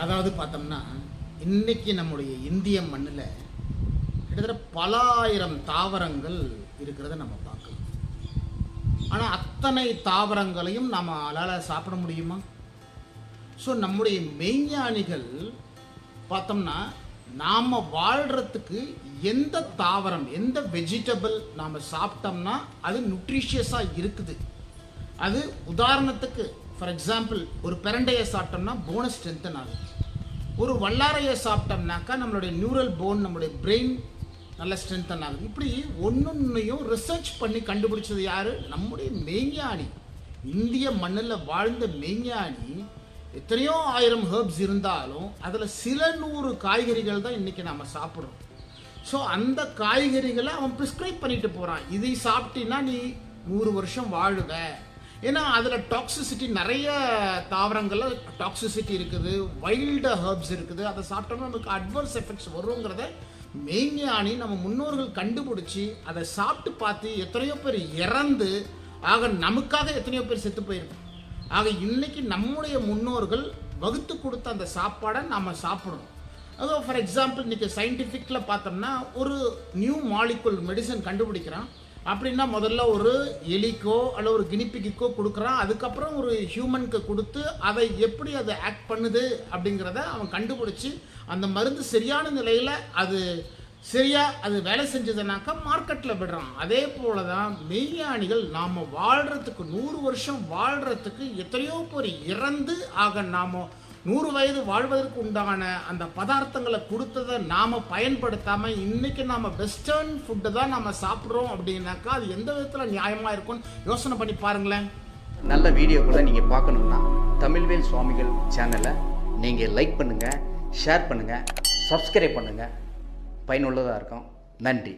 அதாவது பார்த்தோம்னா இன்னைக்கு நம்முடைய இந்திய மண்ணில் கிட்டத்தட்ட பல ஆயிரம் தாவரங்கள் இருக்கிறத நம்ம பார்க்கலாம் ஆனால் அத்தனை தாவரங்களையும் நம்மளால் சாப்பிட முடியுமா? ஸோ நம்முடைய மெய்ஞானிகள் பார்த்தோம்னா நாம் வாழ்கிறதுக்கு எந்த தாவரம் எந்த வெஜிடபிள் நாம் சாப்பிட்டோம்னா அது நியூட்ரிஷியஸாக இருக்குது. அது உதாரணத்துக்கு ஃபார் எக்ஸாம்பிள் ஒரு பிரண்டையை சாப்பிட்டோம்னா போனை ஸ்ட்ரென்தன் ஆகுது ஒரு வல்லாரையை சாப்பிட்டோம்னாக்கா நம்மளுடைய நியூரல் போன் நம்மளுடைய பிரெயின் நல்ல ஸ்ட்ரென்தன் ஆகும் இப்படி ஒன்றுன்னையும் ரிசர்ச் பண்ணி கண்டுபிடிச்சது யார்? நம்முடைய மெய்ஞானி இந்திய மண்ணில் வாழ்ந்த மெய்ஞானி எத்தனையோ ஆயிரம் ஹெர்ப்ஸ் இருந்தாலும் அதில் சில நூறு காய்கறிகள் தான் இன்றைக்கி நாம் சாப்பிட்றோம். ஸோ அந்த காய்கறிகளை அவன் ப்ரிஸ்கிரைப் பண்ணிட்டு போகிறான் இதை சாப்பிட்டீன்னா நீ நூறு வருஷம் வாழுவேன் ஏன்னா அதில் டாக்ஸிசிட்டி நிறைய தாவரங்களில் டாக்ஸிசிட்டி இருக்குது வைல்டு ஹெர்ப்ஸ் இருக்குது. அதை சாப்பிட்டோம்னா நமக்கு அட்வர்ஸ் எஃபெக்ட்ஸ் வருங்கிறத மெய்ஞானி நம்ம முன்னோர்கள் கண்டுபிடிச்சி அதை சாப்பிட்டு பார்த்து எத்தனையோ பேர் இறந்து ஆக நமக்காக எத்தனையோ பேர் செத்து போயிருக்கோம் ஆக இன்னைக்கு நம்முடைய முன்னோர்கள் வகுத்து கொடுத்த அந்த சாப்பாடை நாம் சாப்பிடணும். அதோ ஃபார் எக்ஸாம்பிள் இன்னைக்கு சயின்டிஃபிக்கில் பார்த்தோம்னா ஒரு நியூ மாலிகுல் மெடிசன் கண்டுபிடிக்கிறான். அப்படின்னா முதல்ல ஒரு எலிக்கோ அல்ல ஒரு கினிப்பிக்கோ கொடுக்குறான். அதுக்கப்புறம் ஒரு ஹியூமனுக்கு கொடுத்து அதை எப்படி அதை ஆக்ட் பண்ணுது அப்படிங்கிறத அவன் கண்டுபிடிச்சி அந்த மருந்து சரியான நிலையில் அது சரியாக அது வேலை செஞ்சதுனாக்கா மார்க்கெட்டில் விடுறான். அதே போல தான் மெய்ஞானிகள் நாம் வாழ்கிறதுக்கு நூறு வருஷம் வாழ்கிறதுக்கு எத்தனையோ பேர் இறந்து ஆக நாம் நூறு வயது வாழ்வதற்கு உண்டான அந்த பதார்த்தங்களை கொடுத்ததை நாம் பயன்படுத்தாமல் இன்னைக்கு நாம் வெஸ்டர்ன் ஃபுட்டு தான் நம்ம சாப்பிட்றோம் அப்படின்னாக்கா அது எந்த விதத்தில் நியாயமாக இருக்கும்னு யோசனை பண்ணி பாருங்களேன். நல்ல வீடியோக்களை நீங்கள் பார்க்கணுன்னா தமிழ்வேல் சுவாமிகள் சேனலை நீங்கள் லைக் பண்ணுங்கள் ஷேர் பண்ணுங்கள் சப்ஸ்கிரைப் பண்ணுங்கள் பயனுள்ளதாக இருக்கும். நன்றி.